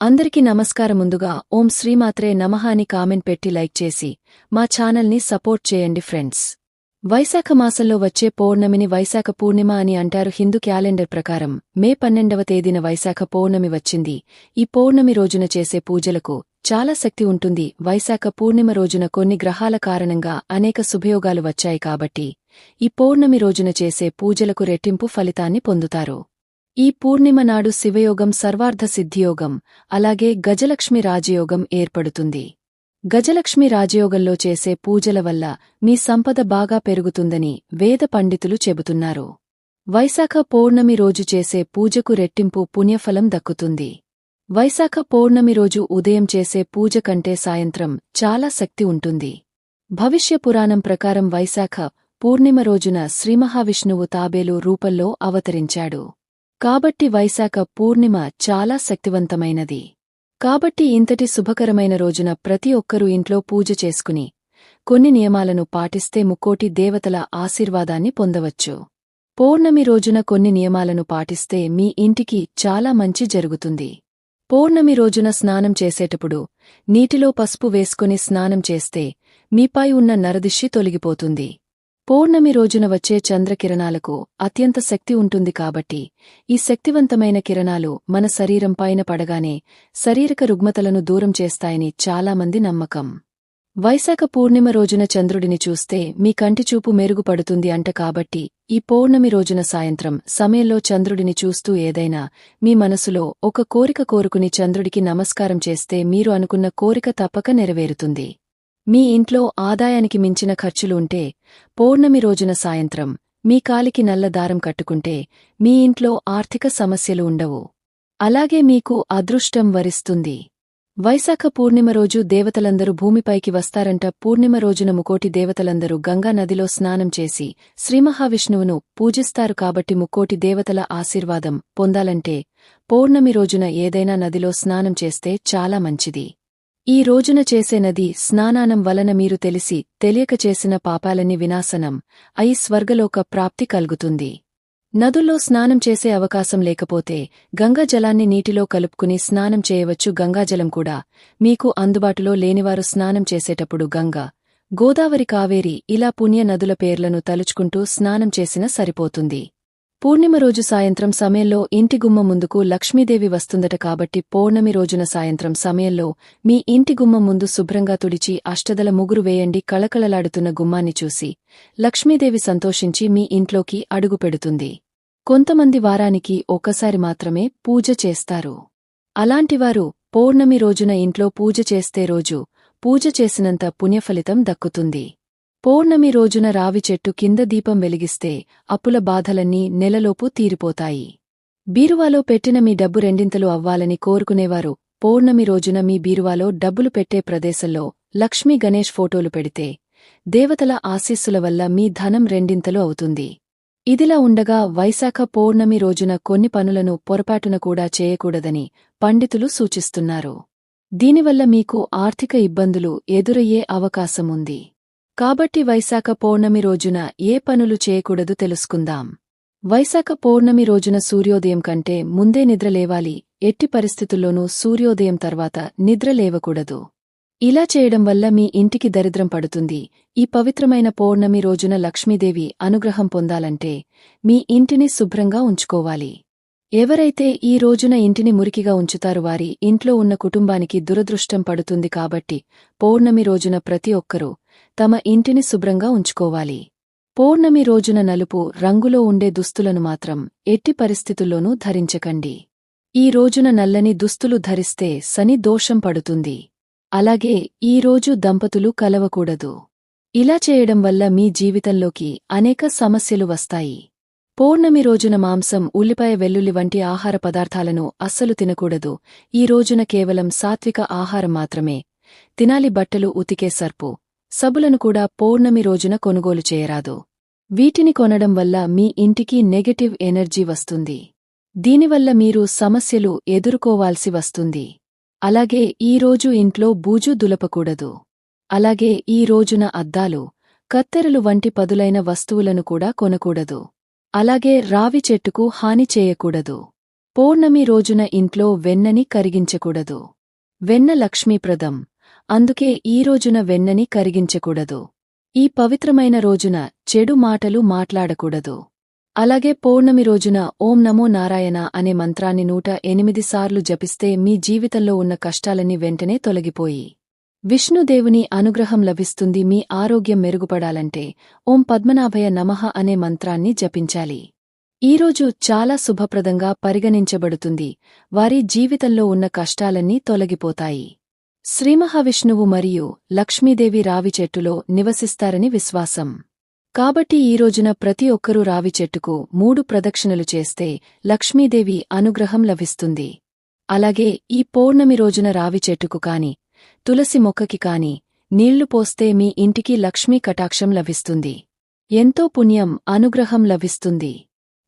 అందరికీ నమస్కారం ముందుగా ఓం శ్రీమాత్రే నమః అని కామెంట్ పెట్టి లైక్ చేసి మా ఛానల్ని సపోర్ట్ చేయండి ఫ్రెండ్స్. వైశాఖ మాసంలో వచ్చే పౌర్ణమిని వైశాఖ పూర్ణిమ అని అంటారు హిందూ క్యాలెండర్ ప్రకారం మే పన్నెండవ తేదీన వైశాఖ పౌర్ణమి వచ్చింది. ఈ పౌర్ణమి రోజున చేసే పూజలకు చాలా శక్తి ఉంటుంది. వైశాఖ పూర్ణిమ రోజున కొన్ని గ్రహాల కారణంగా అనేక శుభయోగాలు వచ్చాయి కాబట్టి ఈ పౌర్ణమి రోజున చేసే పూజలకు రెట్టింపు ఫలితాన్ని పొందుతారు. ఈ పూర్ణిమనాడు శివయోగం సర్వార్ధ సిద్ధియోగం అలాగే గజలక్ష్మి రాజయోగం ఏర్పడుతుంది. గజలక్ష్మి రాజయోగంలో చేసే పూజల వల్ల మీ సంపద బాగా పెరుగుతుందని వేద పండితులు చెబుతున్నారు. వైశాఖ పౌర్ణమి రోజు చేసే పూజకు రెట్టింపు పుణ్యఫలం దక్కుతుంది. వైశాఖ పౌర్ణమి రోజు ఉదయం చేసే పూజ కంటే సాయంత్రం చాలా శక్తి ఉంటుంది. భవిష్య పురాణం ప్రకారం వైశాఖ పూర్ణిమ రోజున శ్రీమహావిష్ణువు తాబేలు రూపంలో అవతరించాడు. కాబట్టి వైశాఖ పూర్ణిమ చాలా శక్తివంతమైనది. కాబట్టి ఇంతటి శుభకరమైన రోజున ప్రతి ఒక్కరూ ఇంట్లో పూజ చేసుకుని కొన్ని నియమాలను పాటిస్తే ముక్కోటి దేవతల ఆశీర్వాదాన్ని పొందవచ్చు. పౌర్ణమి రోజున కొన్ని నియమాలను పాటిస్తే మీ ఇంటికి చాలా మంచి జరుగుతుంది. పౌర్ణమి రోజున స్నానం చేసేటప్పుడు నీటిలో పసుపు వేసుకుని స్నానం చేస్తే మీపై ఉన్న నరదిష్టి తొలగిపోతుంది. పౌర్ణమి రోజున వచ్చే చంద్రకిరణాలకు అత్యంత శక్తి ఉంటుంది కాబట్టి ఈ శక్తివంతమైన కిరణాలు మన శరీరం పైన పడగానే శరీరక రుగ్మతలను దూరం చేస్తాయని చాలామంది నమ్మకం. వైశాఖ పూర్ణిమ రోజున చంద్రుడిని చూస్తే మీ కంటిచూపు మెరుగుపడుతుంది అంట కాబట్టి ఈ పౌర్ణమి రోజున సాయంత్రం సమయంలో చంద్రుడిని చూస్తూ ఏదైనా మీ మనసులో ఒక కోరిక కోరుకుని చంద్రుడికి నమస్కారం చేస్తే మీరు అనుకున్న కోరిక తప్పక నెరవేరుతుంది. మీ ఇంట్లో ఆదాయానికి మించిన ఖర్చులు ఉంటే పౌర్ణమి రోజున సాయంత్రం మీ కాలికి నల్ల దారం కట్టుకుంటే మీ ఇంట్లో ఆర్థిక సమస్యలు ఉండవు. అలాగే మీకు అదృష్టం వరిస్తుంది. వైశాఖ పూర్ణిమ రోజు దేవతలందరూ భూమిపైకి వస్తారంట. పూర్ణిమ రోజున ముకోటి దేవతలందరూ గంగా నదిలో స్నానం చేసి శ్రీమహావిష్ణువును పూజిస్తారు కాబట్టి ముకోటి దేవతల ఆశీర్వాదం పొందాలంటే పౌర్ణమి రోజున ఏదైనా నదిలో స్నానం చేస్తే చాలా మంచిది. ఈ రోజున చేసే నది స్నానానం వలన మీరు తెలిసి తెలియక చేసిన పాపాలని వినాశనం అయి స్వర్గలోక ప్రాప్తి కలుగుతుంది. నదుల్లో స్నానం చేసే అవకాశం లేకపోతే గంగాజలాన్ని నీటిలో కలుపుకుని స్నానం చేయవచ్చు గంగాజలం కూడా. మీకు అందుబాటులో లేనివారు స్నానం చేసేటప్పుడు గంగా గోదావరి కావేరి ఇలా పుణ్య నదుల పేర్లను తలుచుకుంటూ స్నానం చేసినా సరిపోతుంది. పూర్ణిమ రోజు సాయంత్రం సమయంలో ఇంటి గుమ్మ ముందుకు లక్ష్మీదేవి వస్తుందట కాబట్టి పౌర్ణమి రోజున సాయంత్రం సమయంలో మీ ఇంటి గుమ్మ ముందు శుభ్రంగా తుడిచి అష్టదల ముగురు వేయండి కళకళలాడుతున్న గుమ్మాన్ని చూసి లక్ష్మీదేవి సంతోషించి మీ ఇంట్లోకి అడుగుపెడుతుంది కొంతమంది వారానికి ఒక్కసారి మాత్రమే పూజ చేస్తారు. అలాంటివారు పౌర్ణమి రోజున ఇంట్లో పూజ చేస్తే రోజు పూజ చేసినంత పుణ్యఫలితం దక్కుతుంది. పౌర్ణమి రోజున రావి చెట్టు కింద దీపం వెలిగిస్తే అప్పుల బాధలన్నీ నెలలోపు తీరిపోతాయి. బీరువాలో పెట్టిన మీ డబ్బు రెండింతలు అవ్వాలని కోరుకునేవారు. పౌర్ణమి రోజున మీ బీరువాలో డబ్బులు పెట్టే ప్రదేశంలో లక్ష్మీ గణేష్ ఫోటోలు పెడితే దేవతల ఆశీస్సుల వల్ల మీ ధనం రెండింతలు అవుతుంది. ఇదిలా ఉండగా వైశాఖ పౌర్ణమి రోజున కొన్ని పనులను పొరపాటున కూడా చేయకూడదని పండితులు సూచిస్తున్నారు. దీనివల్ల మీకు ఆర్థిక ఇబ్బందులు ఎదురయ్యే అవకాశముంది. కాబట్టి వైశాఖ పౌర్ణమి రోజున ఏ పనులు చేయకూడదు తెలుసుకుందాం. వైశాఖ పౌర్ణమి రోజున సూర్యోదయం కంటే ముందే నిద్రలేవాలి ఎట్టి పరిస్థితుల్లోనూ సూర్యోదయం తర్వాత నిద్రలేవకూడదు ఇలా చేయడం వల్ల మీ ఇంటికి దరిద్రం పడుతుంది. ఈ పవిత్రమైన పౌర్ణమి రోజున లక్ష్మీదేవి అనుగ్రహం పొందాలంటే మీ ఇంటిని శుభ్రంగా ఉంచుకోవాలి. ఎవరైతే ఈ రోజున ఇంటిని మురికిగా ఉంచుతారు వారి ఇంట్లో ఉన్న కుటుంబానికి దురదృష్టం పడుతుంది కాబట్టి పౌర్ణమి రోజున ప్రతి ఒక్కరూ తమ ఇంటిని శుభ్రంగా ఉంచుకోవాలి. పౌర్ణమి రోజున నలుపు రంగులో ఉండే దుస్తులను మాత్రం ఎట్టి పరిస్థితుల్లోనూ ధరించకండి. ఈ రోజున నల్లని దుస్తులు ధరిస్తే శని దోషం పడుతుంది. అలాగే ఈ రోజు దంపతులు కలవకూడదు. ఇలా చేయడం వల్ల మీ జీవితంలోకి అనేక సమస్యలు వస్తాయి. పౌర్ణమి రోజున మాంసం ఉల్లిపాయ వెల్లుల్లి వంటి ఆహార పదార్థాలను అస్సలు తినకూడదు. ఈ రోజున కేవలం సాత్విక ఆహారం మాత్రమే. తినాలి బట్టలు ఉతికే సర్పు. సబులను కూడా పౌర్ణమి రోజున కొనుగోలు చేయరాదు. వీటిని కొనడం వల్ల మీ ఇంటికి నెగటివ్ ఎనర్జీ వస్తుంది. దీనివల్ల మీరు సమస్యలు ఎదుర్కోవాల్సి వస్తుంది. అలాగే ఈరోజు ఇంట్లో బూజు దులపకూడదు. అలాగే ఈ రోజున అద్దాలు కత్తెరలు వంటి పదులైన వస్తువులను కూడా కొనకూడదు. అలాగే రావి చెట్టుకు హాని చేయకూడదు. పౌర్ణమి రోజున ఇంట్లో వెన్నని కరిగించకూడదు. వెన్న లక్ష్మీప్రదం. అందుకే ఈ రోజున వెన్నని కరిగించకూడదు. ఈ పవిత్రమైన రోజున చెడు మాటలు మాట్లాడకూడదు. అలాగే పౌర్ణమి రోజున ఓం నమో నారాయణ అనే మంత్రాన్ని నూట ఎనిమిది సార్లు జపిస్తే మీ జీవితంలో ఉన్న కష్టాలన్నీ వెంటనే తొలగిపోయి. విష్ణుదేవుని అనుగ్రహం లభిస్తుంది మీ ఆరోగ్యం మెరుగుపడాలంటే ఓం పద్మనాభయ నమః అనే మంత్రాన్ని జపించాలి. ఈరోజు చాలా శుభప్రదంగా పరిగణించబడుతుంది. వారి జీవితంలో ఉన్న కష్టాలన్నీ తొలగిపోతాయి. శ్రీమహావిష్ణువు మరియు లక్ష్మీదేవి రావి చెట్టులో నివసిస్తారని విశ్వాసం. కాబట్టి ఈ రోజున ప్రతి ఒక్కరూ రావి చెట్టుకు మూడు ప్రదక్షిణలు చేస్తే లక్ష్మీదేవి అనుగ్రహం లభిస్తుంది. అలాగే ఈ పౌర్ణమి రోజున రావి చెట్టుకు కాని తులసి మొక్కకి కాని నీళ్ళు పోస్తే మీ ఇంటికి లక్ష్మీ కటాక్షం లభిస్తుంది. ఎంతో పుణ్యం అనుగ్రహం లభిస్తుంది.